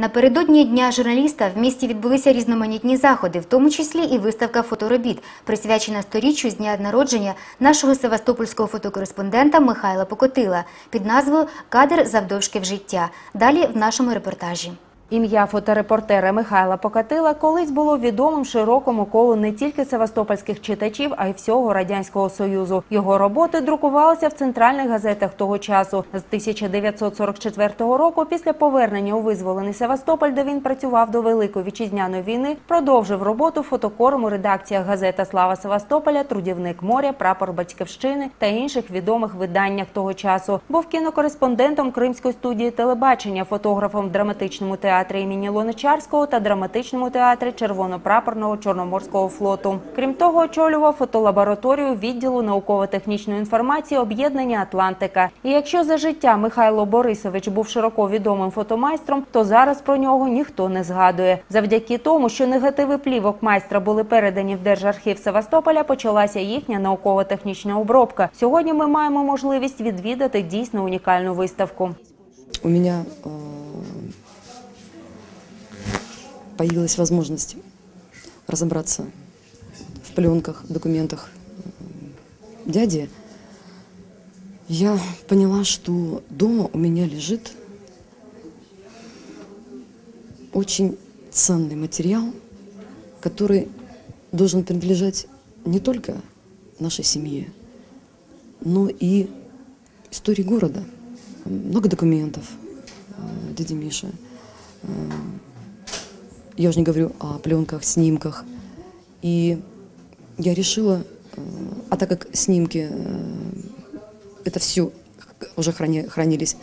Напередодні дня журналіста в місті відбулися різноманітні заходи, в тому числі і виставка фоторобіт, присвячена сторіччю з дня народження нашого севастопольського фотокореспондента Михайла Покотила під назвою Кадр завдовжки в життя. Далі в нашому репортажі. Ім'я фоторепортера Михайла Покатила колись було відомим широкому колу не тільки севастопольських читачів, а й всього радянського союзу. Його роботи друкувалися в центральних газетах того часу. З 1944 року, після повернення у визволений Севастополь, де він працював до Великої вітчизняної війни, продовжив роботу фотокором у редакціях газета Слава Севастополя, Трудівник моря, Прапор Батьківщини та інших відомих виданнях того часу. Був кінокореспондентом Кримської студії телебачення, фотографом в драматичному театрі імені Лоничарського та драматичному театрі Червонопрапорного Чорноморського флоту. Крім того, очолював фотолабораторію відділу науково-технічної інформації об'єднання Атлантика. І якщо за життя Михайло Борисович був широко відомим фотомайстром, то зараз про нього ніхто не згадує. Завдяки тому, що негативи плівок майстра були передані в Держархів Севастополя, почалася їхня науково-технічна обробка. Сьогодні ми маємо можливість відвідати дійсно унікальну виставку. у меня э, появилась возможность разобраться в пленках, документах э, дяди, я поняла, что дома у меня лежит очень ценный материал, который должен принадлежать не только нашей семье, но и истории города. Много документов э, дяди Миши. Я уже не говорю о пленках, снимках. И я решила, э, а так как снимки, э, это все уже храни- хранились,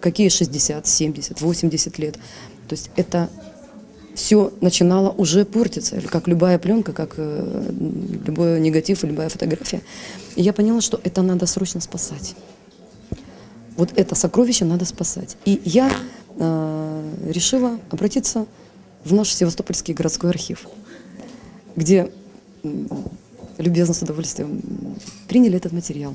какие 60, 70, 80 лет, то есть это все начинало уже портиться, как любая пленка, как э, любой негатив, любая фотография. И я поняла, что это надо срочно спасать. Вот это сокровище надо спасать. И я э, решила обратиться в наш Севастопольский городской архив, где м, любезно с удовольствием м, приняли этот материал.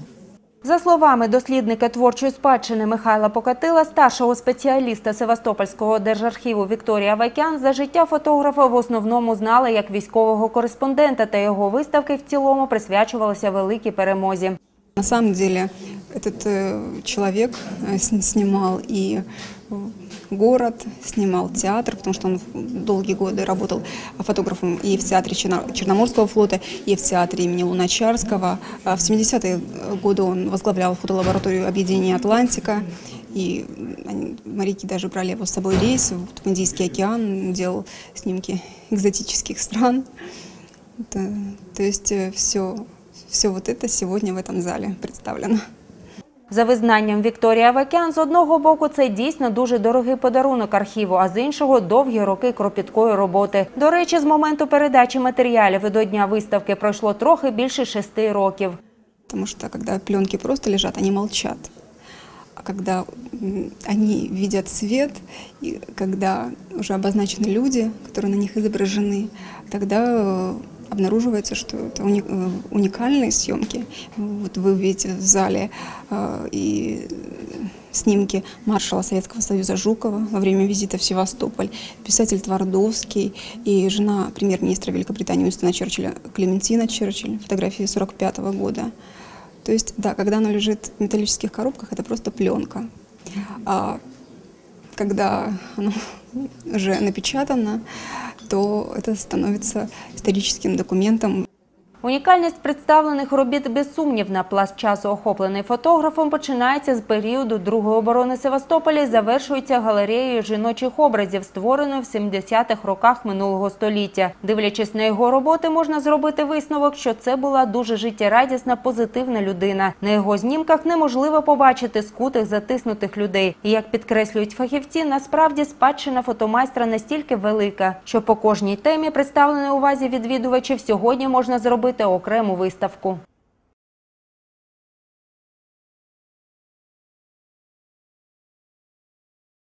За словами дослідника творчої спадщини Михайла Покатила, старшого спеціаліста Севастопольського держархіву Вікторія Вайкян, за життя фотографа в основному знала як військового кореспондента, та його виставки в цілому присвячувалися великій перемозі. На самом деле этот э, человек э, сн- снимал и э, город, снимал театр, потому что он долгие годы работал фотографом и в театре Черно- Черноморского флота, и в театре имени Луначарского. А В 70-е годы он возглавлял фотолабораторию объединения «Атлантика», и моряки даже брали его с собой рейс в Индийский океан, делал снимки экзотических стран. То есть все, все вот это сегодня в этом зале представлено. За визнанням Вікторія Вакян, з одного боку, це дійсно дуже дорогий подарунок архіву, а з іншого довгі роки кропіткої роботи. До речі, з моменту передачі матеріалів і до дня виставки пройшло трохи більше шести років. Потому что когда пленки просто лежат, они молчат. А когда м, они видят свет, и когда уже обозначены люди, которые на них изображены, тогда э, обнаруживается, что это э, уникальные съемки. Вот вы видите в зале э, и снимки маршала Советского Союза Жукова во время визита в Севастополь, писатель Твардовский и жена премьер-министра Великобритании Уинстона Черчилля Клементина Черчилль, фотографии 45 года. То есть, да, когда оно лежит в металлических коробках, это просто пленка. А когда оно уже напечатано, то это становится историческим документом, Унікальність представлених робіт без сумнівна. Пласт часу, охоплений фотографом, починається з періоду Другої оборони Севастополя і завершується галереєю жіночих образів, створеною в 70-х роках минулого століття. Дивлячись на його роботи, можна зробити висновок, що це була дуже життєрадісна, позитивна людина. На його знімках неможливо побачити скутих, затиснутих людей. І як підкреслюють фахівці, насправді спадщина фотомайстра настільки велика, що по кожній темі, представленій увазі відвідувачів, сьогодні можна зробити окрему виставку.